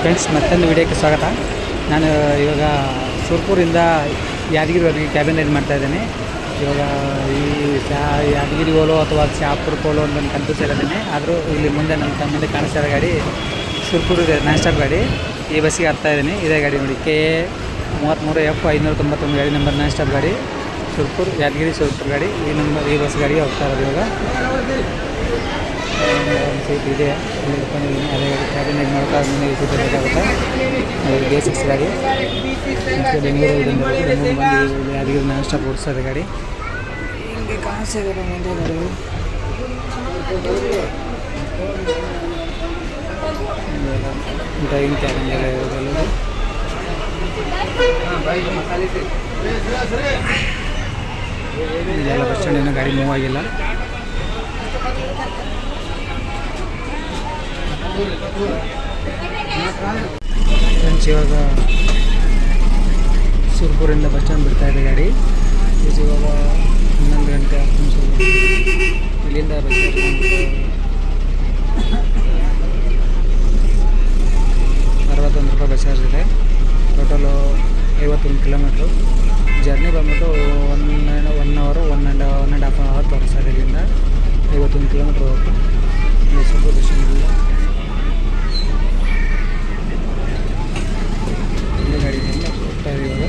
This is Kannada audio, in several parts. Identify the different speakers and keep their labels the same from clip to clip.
Speaker 1: ಫ್ರೆಂಡ್ಸ್ ಮತ್ತೊಂದು ವಿಡಿಯೋಕ್ಕೆ ಸ್ವಾಗತ. ನಾನು ಇವಾಗ ಸುರ್ಪುರಿಂದ ಯಾದಗಿರಿವರೆಗೆ ಕ್ಯಾಬಿನ್ ರೈಡ್ ಮಾಡ್ತಾ ಇದ್ದೇನೆ. ಇವಾಗ ಈ ಶಾ, ಯಾದಗಿರಿ ಓಲೋ ಅಥವಾ ಶಾಪುರ ಓಲೋ ಅಂತ ನಾನು ಕನ್ಫ್ಯೂಸ್ ಆದರೂ ಇಲ್ಲಿ ಮುಂದೆ ನನ್ನ ತಮ್ಮಲ್ಲಿ ಕಾಣಿಸ್ತಾ ಇರೋ ಗಾಡಿ ಸುರ್ಪುರ್ ನಾನ್ ಸ್ಟಾಪ್ ಗಾಡಿ. ಈ ಬಸ್ಸಿಗೆ ಹತ್ತಾ ಇದ್ದೀನಿ. ಇದೇ ಗಾಡಿ ನೋಡಿ, ಕೆ ಎ ಮೂವತ್ತ್ಮೂರು ಎಫ್ ಐನೂರ ತೊಂಬತ್ತೊಂದು ಗಾಡಿ ನಂಬರ್ ನಾನ್ ಸ್ಟಾಪ್ ಗಾಡಿ. ಸುರ್ಪುರ್, ಯಾದಗಿರಿ ಸುರ್ಪುರ್ ಗಾಡಿ. ಈ ನಂಬರ್ ಈ ಬಸ್ ಗಾಡಿಗೆ ಹೋಗ್ತಾ ಇರೋದು ಇವಾಗ. ಒಂದು ಸೀಟ್ ಇದೆ. ಅಲ್ಲಿ ಅದೇ ಸೀಟ್ ಬೇಕಾಗುತ್ತೆ ಮತ್ತು ಬೆಂಗಳೂರು ಬಂದು ನಾನ್ ಸ್ಟಾಪ್ ಓಡಿಸೋದು ಗಾಡಿ ಹಿಂಗೆ ಮುಂದೆ ಗಾಡಿಗಳು ಡ್ರೈವಿಂಗ್ ಕ್ಯಾಬಿನ್ ಎಲ್ಲ ಇರೋದೆಲ್ಲ ಇದೆಲ್ಲ ಬಸ್ ಸ್ಟ್ಯಾಂಡ್ ಏನೋ ಗಾಡಿ ಮೂವ್ ಆಗಿಲ್ಲ. ಫ್ರೆಂಡ್ಸ್ ಇವಾಗ ಸುರ್ಪುರಿಂದ ಬಸ್ ಸ್ಟ್ಯಾಂಡ್ ಬಿಡ್ತಾ ಇದೆ ಗಾಡಿ. ಇವಾಗ ಹನ್ನೊಂದು ಗಂಟೆ ಇಲ್ಲಿಂದ ಬಸ್ ಅರವತ್ತೊಂದು ರೂಪಾಯಿ ಬಸ್ ಚಾರ್ಜ್ ಇದೆ ಟೋಟಲು ಐವತ್ತೊಂದು ಕಿಲೋಮೀಟ್ರು ಜರ್ನಿ ಬಂದ್ಬಿಟ್ಟು ಒನ್ ಒನ್ ಅವರು one and one and half hour ಬರುತ್ತೆ ಸರ್ ಇಲ್ಲಿಂದ ಐವತ್ತೊಂದು ಕಿಲೋಮೀಟ್ರ್ ಹೋಗುತ್ತೆ ಇಲ್ಲಿ ಸುರ್ಪುರ್ ಬಸ್ ಸ್ಟ್ಯಾಂಡ್ ಇಲ್ಲ ಇಲ್ಲಿ ಗಾಡಿ ಇದೆ ಹೋಗ್ತಾ ಇದೆ ಇವಾಗ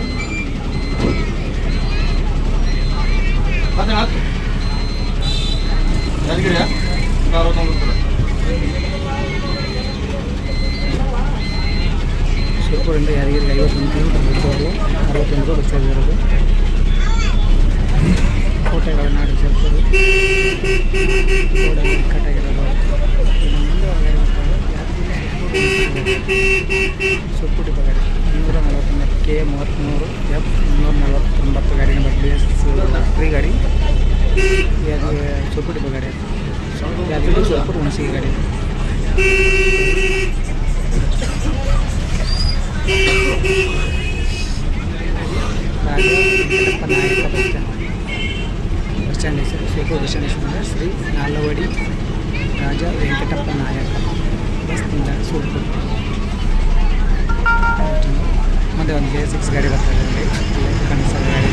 Speaker 1: ಸುರ್ಪುರಿಂದ ಯಾದಗಿರಿಗೆ ಐವತ್ತೊಂದು ಕಿಲೋಮೀಟರ್ ಬಿಟ್ಟು ಅರವತ್ತೊಂದು ರೂಪಾಯಿ ಬಸ್ ಚಾರ್ಜ್ ಇರೋದು ಕೋಟೆಗಳು ನಾಡು ಸೇರ್ಸೋದು ಗೋಡೆ ಕಟ್ಟಾಗಿರೋದು ಇನ್ನು ಮುಂದೆ ಗಾಡಿ ಬರ್ತಾರೆ ಯಾದಗಿರಿ ಸುರ್ಪು ಡಿಪೋ ಗಾಡಿ ಇನ್ನೂರ ನಲವತ್ತೊಂಬತ್ತು ಕೆ ಮೂವತ್ತ್ಮೂರು ಎಫ್ ಇನ್ನೂರ ನಲವತ್ತೊಂಬತ್ತು ಗಾಡಿ ನಂಬರ್ ಬಿ ಎಸ್ ಫ್ರೀ ಗಾಡಿ ಯಾದಗಿರಿ ಸುರ್ಪು ಡಿಪೋ ಗಾಡಿ ಯಾದಗಿರಿ ಸುರ್ಪುರ್ ಹುಣಸಿಗೆ ಗಾಡಿ Raja Venkatappa Nayaka bus stand bus stand ಗಾಡಿ ಬಸ್ ಸ್ಟ್ಯಾಂಡ್ ಹೆಸರು ಅಂದರೆ ಶ್ರೀ ನಾಲ್ವಡಿ ರಾಜ ವೆಂಕಟಪ್ಪ ನಾಯಕ. ಬಸ್ ನಿಲ್ದಾಣ ಸುರ್ಪುರ್ ಮುಂದೆ ಒಂದು ಕೆ ಸಿಕ್ಸ್ ಗಾಡಿ ಬರ್ತಾ ಇಲ್ಲಿ ಕಾಣಿಸ್ತದೆ ಗಾಡಿ.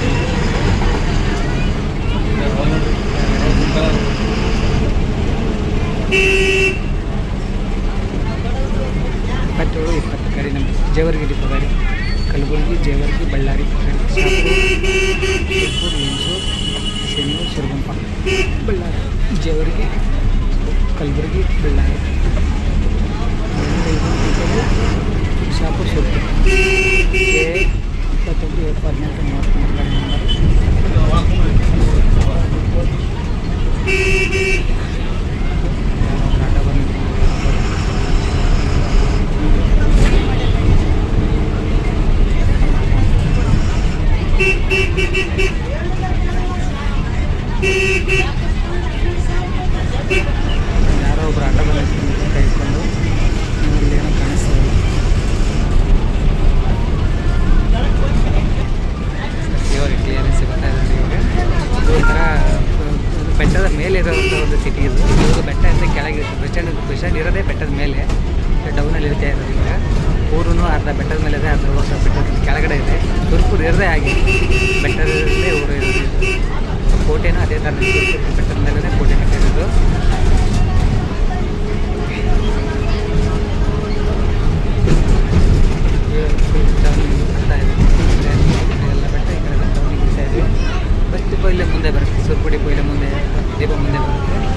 Speaker 1: ಇಪ್ಪತ್ತೇಳು, ಇಪ್ಪತ್ತು ಗಾಡಿ ನಮ್ಮ ಜೇವರ್ಗಿ ಡಿಪೋ ಗಾಡಿ ಕಲಬುರಗಿ, ಜೇವರ್ಗಿ, ಬಳ್ಳಾರಿ ಲಿಂಗಸೂರು ಶೆನ್ನೂರು ಸುರಗುಂಪ, ಬಳ್ಳಾರಿ, ಜೇವರ್ಗಿ, ಕಲಬುರಗಿ, ಬಳ್ಳಾರಿ. ಶಾಪುರ್ ಸುರ್ಪುರ್ ಕೆ ಇಪ್ಪತ್ತೊಂದು ಹದಿನೆಂಟು, ಮೂವತ್ತ್ಮೂರು ನಂಬರ್ ಆಟ ಬಂದಿದೆ ಯಾರೋ ಒಬ್ರು ಆಟ ಬಂದಿತ್ತು ಕೈ ಇಟ್ಕೊಂಡು ಇಲ್ಲಿ ಏನೋ ಕಾಣಿಸ್ತಾ ಇಲ್ಲ ಇವಾಗ ಕ್ಲಿಯರೆನ್ಸ್ ಬರ್ತಾ ಇದೆ ಇವಾಗ ಇದು ಒಂಥರ ಇದು ಬೆಟ್ಟದ ಮೇಲೆ ಇರೋವಂಥ ಒಂದು ಸಿಟಿ ಇದು. ಇವರು ಬೆಟ್ಟ ಅಂದರೆ ಕೆಳಗೆ ಬಸ್ ಸ್ಟ್ಯಾಂಡ್ ಬಸ್ ಸ್ಟ್ಯಾಂಡ್ ಇರೋದೇ ಬೆಟ್ಟದ ಮೇಲೆ. ಡೌನಲ್ಲಿ ಇರ್ತಾ ಇರೋದು ಈಗ. ಊರು ಅರ್ಧ ಬೆಟ್ಟದ ಮೇಲೆ ಇದೆ, ಅರ್ಧ ವರ್ಷ ಬೆಟ್ಟದ ಕೆಳಗಡೆ ಇದೆ. ತುರ್ಪುರ್ ಇರೋದೇ ಆಗಿ ಬೆಟ್ಟದಲ್ಲೇ ಊರು ಇರೋದು. ಕೋಟೆನೂ ಅದೇ ಥರ ಬೆಟ್ಟದ ಮೇಲೆ ಕೋಟೆ ಕಟ್ಟಿರೋದು ಎಲ್ಲ ಬೆಟ್ಟ ಈ ಕಡೆ ಟೌನಿಗೆ ಇಳಿತಾ ಇದ್ವಿ ಬಸ್ ಡಿಪೋ ಇಲ್ಲೇ ಮುಂದೆ ಬರುತ್ತೆ ಸುರ್ಪು ಡಿಪೋ ಇಲ್ಲೇ ಮುಂದೆ ಡಿಪೋ ಮುಂದೆ ಬರುತ್ತೆ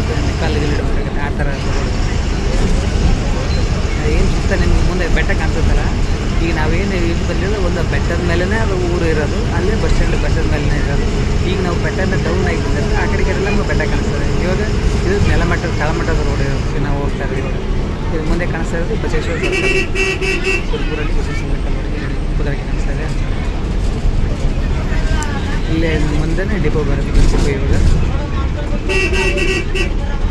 Speaker 1: ಇರ್ತಾರೆ ಕಲ್ಲು ಇಡಬೇಕಾಗುತ್ತೆ ಆ ಥರ ಏನು ಸುತ್ತ ನಿಮ್ಗೆ ಮುಂದೆ ಬೆಟ್ಟ ಕಾಣಿಸುತ್ತಲ್ಲ ಈಗ ನಾವೇನು ಇಲ್ಲಿ ಒಂದು ಬೆಟ್ಟದ ಮೇಲೇ ಅದು ಊರು ಇರೋದು, ಅಲ್ಲೇ ಬಸ್ ಸ್ಟ್ಯಾಂಡ್ ಬೆಟ್ಟದ ಮೇಲೆ ಇರೋದು. ಈಗ ನಾವು ಬೆಟ್ಟದ ಡೌನ್ ಆಗಿ ಆ ಕಡೆ ಕಡೆ ನಮ್ಗೆ ಬೆಟ್ಟ ಕಾಣಿಸ್ತದೆ. ಇವಾಗ ಇದು ನೆಲಮಟ್ಟ ತಳಮಟ್ಟದ ರೋಡ್ ಇರೋದು ನಾವು ಹೋಗ್ತಾ ಇದು ಮುಂದೆ ಕಾಣಿಸ್ತಾ ಇರೋದು ಬಸವೇಶ್ವರ ಕುದುರೆಗೆ ಕಾಣಿಸ್ತಾ ಇದೆ. ಇಲ್ಲೇ ಮುಂದೆನೇ ಡಿಪೋ ಬರುತ್ತೆ ಇವಾಗ. 何?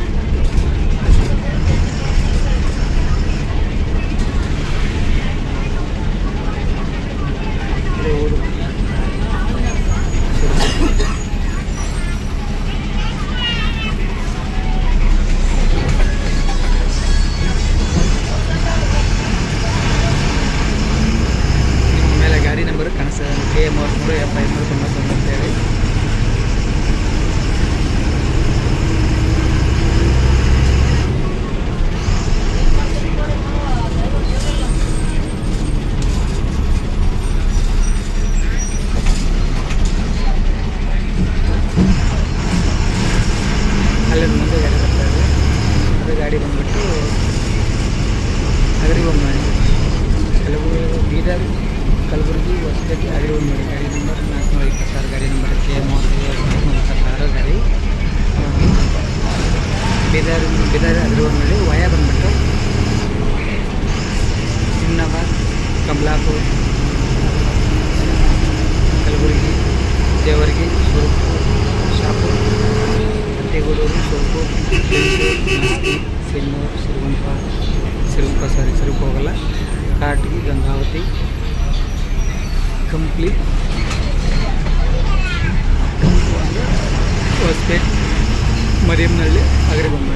Speaker 1: ಸಾರಿ ಹೋಗಲ್ಲ. ಕಾಟಿ, ಗಂಗಾವತಿ. ಕಂಪ್ಲಿ ಹೊಸಪೇಟೆ ಮರಿಯಮ್ನಹಳ್ಳಿ ಅಗ್ರಿ ಬಂದಿ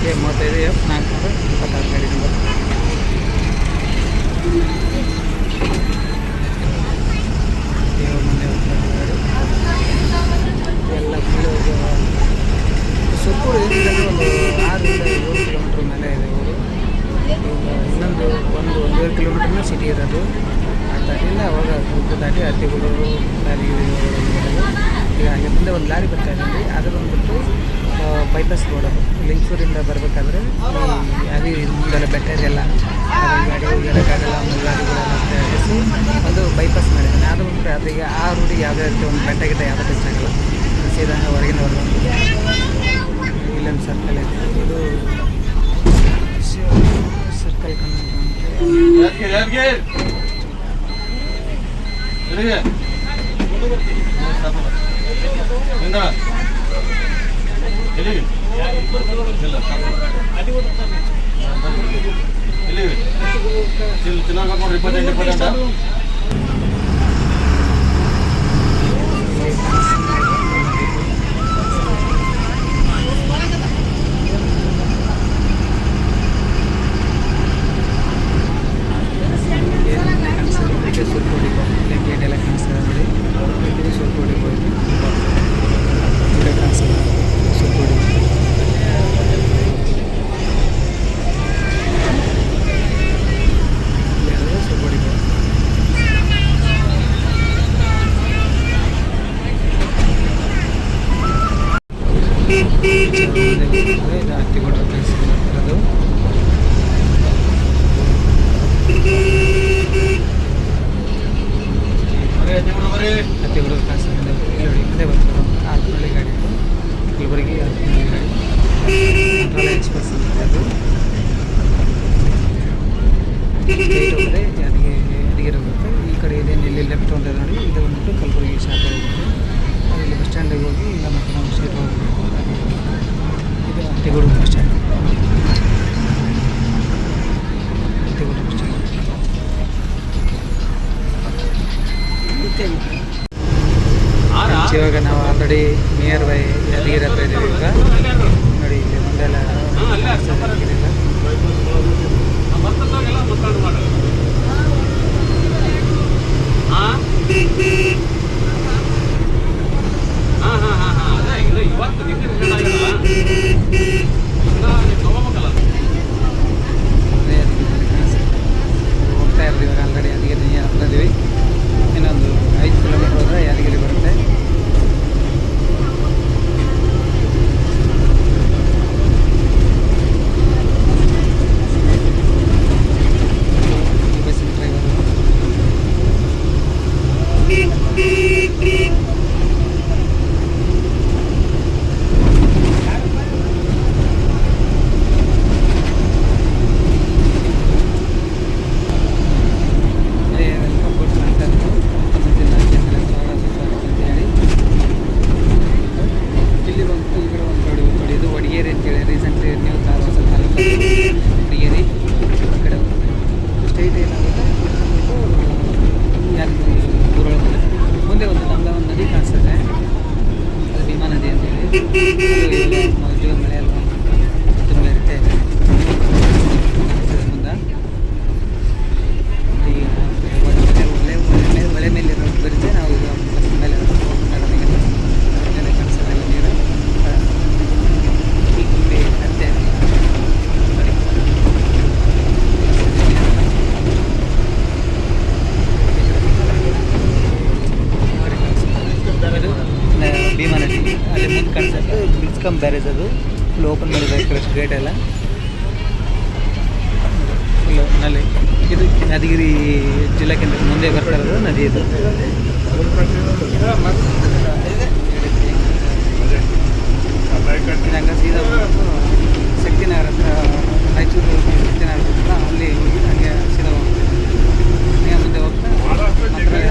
Speaker 1: ಏ, ಮೂವತ್ತೈದು ಎಫ್ ನಾಲ್ಕುನೂರ, ಇಪ್ಪತ್ತಾರು ಗಾಡಿ ನಂಬರ್ ಎಲ್ಲ ಸುತ್ತೂರು ಏನಿದೆ ಒಂದು ಆರರಿಂದ ಏಳು ಕಿಲೋಮೀಟ್ರ್ ಮೇಲೆ ಇದೆ ಊರು. ಇನ್ನೊಂದು ಒಂದು ಒಂದೂವರೆ ಕಿಲೋಮೀಟ್ರ್ನ ಸಿಟಿ ಇರೋದು. ಆ ದಾಟಿಯಿಂದ ಅವಾಗ ಉಪ್ಪು ದಾಟಿ ಹತ್ತಿಗಳು ಲಾರಿ ಈಗ ಮುಂದೆ ಒಂದು ಲಾರಿ ಬರ್ತಾ ಇದ್ದೀವಿ ಅದು ಬಂದ್ಬಿಟ್ಟು ಬೈಪಾಸ್ ರೋಡ್ ಅದು. ಲಿಂಗಸೂರಿಂದ ಬರಬೇಕಾದ್ರೆ ಅದು ಮುಂದೆಲ್ಲ ಬೆಟ್ಟ ಇದೆಲ್ಲ ಅದು ಗಾಡಿ ಹೋಗಿರೋಕ್ಕಾಗಲ್ಲ ಒಂದು ಗಾಡಿಗಳೆಲ್ಲ ಒಂದು ಬೈಪಾಸ್ ಮಾಡಿದ್ದಾನೆ ಅದು ಬಂದರೆ ಅದೀಗ ಆ ರೂಟಿಗೆ ಯಾವುದೇ ರೀತಿ ಒಂದು ಬೆಟ್ಟ ಗಿಟ್ಟ ಯಾವುದೇ ಟಚ್ ಆಗಲ್ಲ. ಸೀದಾ ಹೊರಗಿನ ಹೊರಗೆ ಇಲ್ಲೊಂದು ಸರ್ಕಲ್ ಇದೆ. ಇದು ಸರ್ಕಲ್ ಕನ್ನಡ ಅಂತ
Speaker 2: ಯಾದ್ಗೀರ್ ಯಾದ್ಗೀರ್ ಎಲ್ಲಿಗೆ ಹಿಂದ ಎಲ್ಲಿಗೆ ಇಲ್ಲ ಎಲ್ಲಿಗೆ ಚಿಲ್ ಚಿಲ್ಲರ್ ನೋಡ್ರಿ ಇಪ್ಪತ್ತೆಂಟು ಇಪ್ಪತ್ತೆಂಟು
Speaker 1: ಕಾಣಿಸ್ತದೆ ವೆಲ್ಕಮ್ ಬ್ಯಾರೇಜ್ ಅದು ಫುಲ್ ಓಪನ್ ಮಾಡಿದ್ದಾರೆ ಗೇಟ್ ಎಲ್ಲ. ಇಲ್ಲ ನಲ್ಲಿ ಇದು ಯಾದಗಿರಿ ಜಿಲ್ಲಾ ಕೇಂದ್ರ ಮುಂದೆ ಬರ್ತಾ ಇರೋದು ನದಿ ಇದು. ಹಂಗೆ ಸೀದಾ ಶಕ್ತಿನಗರ ಹತ್ರ, ರಾಯಚೂರು ಶಕ್ತಿನಗರ ಅಲ್ಲಿ ಹಂಗೆ ಸೀದಾ ಹೋಗ್ತೀವಿ ಮುಂದೆ ಹೋಗ್ತಾ ಮಂತ್ರಾಲಯ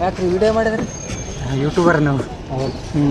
Speaker 1: ಯಾಕ್ರಿ ವಿಡಿಯೋ ಮಾಡಿದ್ರಿ? ಯೂಟ್ಯೂಬರ್ ನಾವು. ಹ್ಞೂ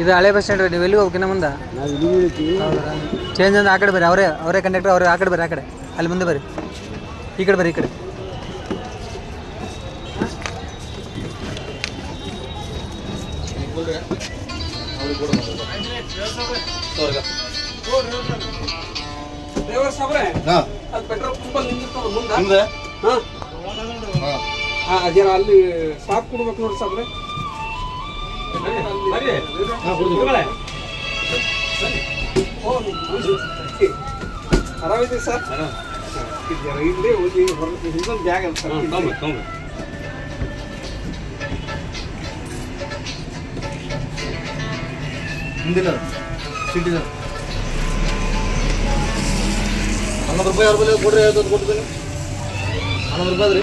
Speaker 1: ಇದು ಹಳೆ ಬಸ್ ಸ್ಟ್ಯಾಂಡ್ ನೀವು ಎಲ್ಲಿಗೆ ಹೋಗ್ತೀನಿ ಮುಂದೆ? ಚೇಂಜ್ ಅಂದ್ರೆ ಆ ಕಡೆ ಬರ್ರಿ ಅವರೇ ಅವರೇ ಕಂಡಕ್ಟರ್ ಅವರೇ ಆ ಕಡೆ ಬರ್ರಿ ಆ ಕಡೆ. ಅಲ್ಲಿ ಮುಂದೆ ಬರ್ರಿ. ಈ ಕಡೆ ಬರ್ರಿ ಈ ಕಡೆ. ತೋರ್ಗ. ಡ್ರೈವರ್ ಸಾಬ್ರೆ ಹಾಂ.
Speaker 3: ಅದು ಪೆಟ್ರೋಲ್ ಪಂಪ್ ಅಲ್ಲಿ ನಿಂತಿರ್ತಲ್ಲ ಮುಂದೆ. ಹಿಂದೆ? ಹಾಂ. ಹಾಂ. ಹಾಂ ಅದೇನ ಅಲ್ಲಿ ಸಾಪ್ ಕೊಡ್ಬೇಕು ನೋಡಿ ಸಾಬ್ರೆ ಆರಾಮಿದ್ದೀವಿ ಸರ್? ಇಲ್ಲಿ ಹಿಂದೊಂದು ಜಾಗ ಅಂತ ಸರ್.
Speaker 2: ಹಿಂದಿಲ್ಲ ಸಿಟಿದ ಹನ್ನೊಂದು ರೂಪಾಯಿ ಅವ್ರ ಬಲ್ಲಿ ಕೊಡ್ರಿ ಯಾವ್ದು ಕೊಡ್ತೀನಿ ಹನ್ನೊಂದು ರೂಪಾಯಿ
Speaker 1: ರೀ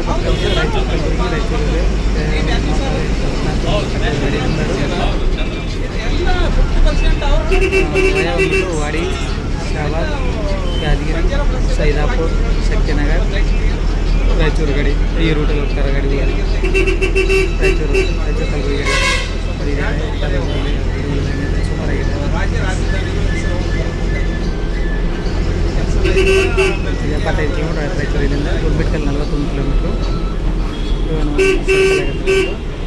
Speaker 1: ಇದೆಲ್ಲ ಮುಂದೆ ಕಾಣಿಸ್ತಾ ಊರು ಇದು ಸಿಗ್ನಲ್ ಅಲ್ಲಿ ಸಿಗ್ನಲ್ ಗಾಡಿ ಬಂದಿದೆ ಆರುನೂರ ಹತ್ತು ಗಾಡಿ ನಂಬರು ಗಾಡಿ ಶಾಪುರ ಯಾದಗಿರಿ ಶಾಪುರ ಶಾಪುರ ಗಾಡಿ ಅದರ ಪಕ್ಕ ಬಂದು ರಾಯಚೂರು ಕಲಬುರಗಿ ರಾಯಚೂರು ಇದೆ. ಗಾಡಿ ನಂಬರು ಮನೆ ಬಂದ್ಬಿಟ್ಟು ವಾಡಿ ಶಾಬಾದ್ ಯಾದಗಿರಿ ಸೈದಾಪುರ್ ಶಕ್ತಿನಗರ್ ರಾಯಚೂರು ಗಾಡಿ ಈ ರೂಟಲ್ಲಿ ಹೋಗ್ತಾರೆ ಗಾಡಿ ರಾಯಚೂರು ರಾಯಚೂರು ಕಲಬುರಗಿ ಗಾಡಿ ಇದೆ ಎಪ್ಪತ್ತೈದು ಕಿಲೋಮೀಟರ್ ಆಯ್ತು ರಾಯಚೂರಿನಿಂದ ಗುಡ್ಬಿಟ್ಟಲ್ಲಿ ನಲ್ವತ್ತೊಂದು ಕಿಲೋಮೀಟ್ರು.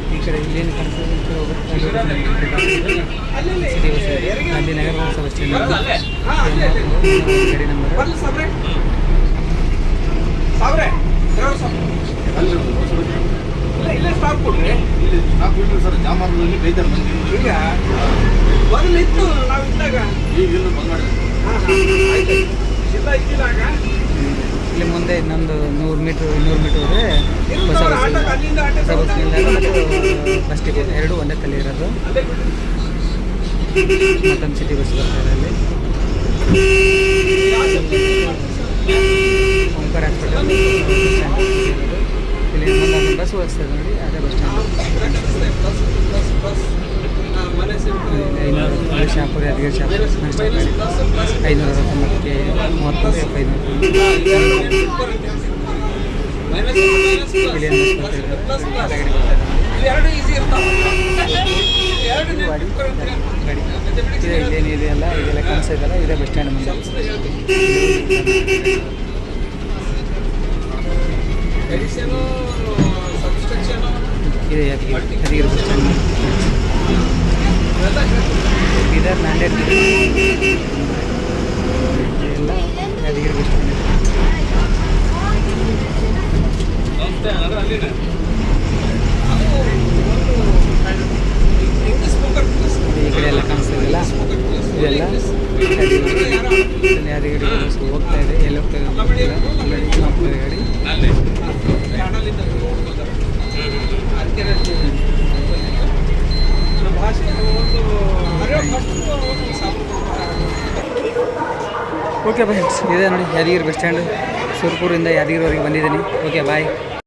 Speaker 1: ಈ ಕಡೆ ಇಲ್ಲೇನು ಅಲ್ಲಿ ಈ ಕಡೆ ಹೋಗುತ್ತೆ ಸಿಟಿ ಬಸ್ ಇದೆ ಗಾಂಧಿನಗರ ಹೊಸ ಗಾಡಿ ನಂಬರ್
Speaker 3: ಇಲ್ಲೇ ಸ್ಟಾಪ್ ಕೊಡ್ರಿ
Speaker 2: ಇಲ್ಲಿ ಬಿಟ್ರಿ ಸರ್ ಜಾಮರ್ನಲ್ಲಿ ಬೈತಾರೆ ಮಂದಿ
Speaker 3: ಈಗ ಮೊದಲು ಇತ್ತು ನಾವು ಇದ್ದಾಗ
Speaker 2: ಈಗ ಇಲ್ಲ
Speaker 1: ಮುಂದೆ ಇನ್ನೊಂದು ನೂರು ಮೀಟ್ರ್ ಇನ್ನೂರು ಮೀಟ್ರ್ ಹೋದರೆ ಹೊಸ ಬಸ್ ಹೊಸ ಬಸ್ ನಿಲ್ದಾಣ ಮತ್ತು ಬಸ್ ಡಿಪೋ ಎರಡು ಒಂದೇ ತಲೆ ಇರೋದು. ಮತ್ತೊಂದು ಸಿಟಿ ಬಸ್ ಬರ್ತಾರೆ ಇದೆ ಅಲ್ಲಿ. ಓಂಕಾರ ಹಾಸ್ಪಿಟಲ್ ಇಲ್ಲಿ ಇನ್ನೊಂದು ಬಸ್ ಓಡಿಸ್ತದೆ ನೋಡಿ ಅದೇ bus stand
Speaker 3: bus bus bus ಮನೆ ಸಿಟ್ಟು
Speaker 1: ಇಲ್ಲಿ ಶಾಪುರ ಯಾದಗಿರಿ ಶಾಪುರ ಐನೂರ ಅರವತ್ತೊಂಬತ್ತಕ್ಕೆ ಮೂವತ್ತೊಂದು ಎಫ್ ಐನೂರು ಇದೆ ಇದೆಯಲ್ಲ ಇದೆಲ್ಲ ಕಾಣಿಸ್ತಾ ಇದೆ ಬಸ್ ಸ್ಟ್ಯಾಂಡ್ ಮುಂದೆ ಇದೆ ಅದಕ್ಕೆ ಯಾದಗಿರಿ ಬಸ್ ಸ್ಟ್ಯಾಂಡ್ ಬೀದರ್ ನಾಂದೇಡ್ ಎಲ್ಲ Yadagiri bus stand
Speaker 3: English spoken
Speaker 1: ಈ ಕಡೆ ಎಲ್ಲ ಕಾಣಿಸ್ತಾ ಇದೆಯಲ್ಲ ಇದೆಲ್ಲ ಯಾದಗಿರಿ ಇಲ್ಲಿ ಯಾದಗಿರಿ ಬಸ್ ಹೋಗ್ತಾ ಇದೆ ಎಲ್ಲಿ ಹೋಗ್ತಾ ಇದೆ ಗೊತ್ತಿಲ್ಲ. ಆಲ್ರೆಡಿ ಇನ್ನೂ ಹೋಗ್ತಾ ಇದೆ ಗಾಡಿ
Speaker 3: ಕನ್ನಡದಿಂದ ಹೋಗ್ಬೋದಲ್ಲ. ಅದ್ಕೆನೆ ನಮ್ಮ ಭಾಷೆ ಒಂದು ಅರೆ ಫಸ್ಟ್
Speaker 1: ಓಕೆ ಬಾಯ್ ಇದೆ ನೋಡಿ ಯಾದಗಿರಿ ಬಸ್ ಸ್ಟ್ಯಾಂಡ್ ಸುರ್ಪುರಿಂದ ಯಾದಗಿರಿವರೆಗೆ ಬಂದಿದ್ದೀನಿ. Okay bye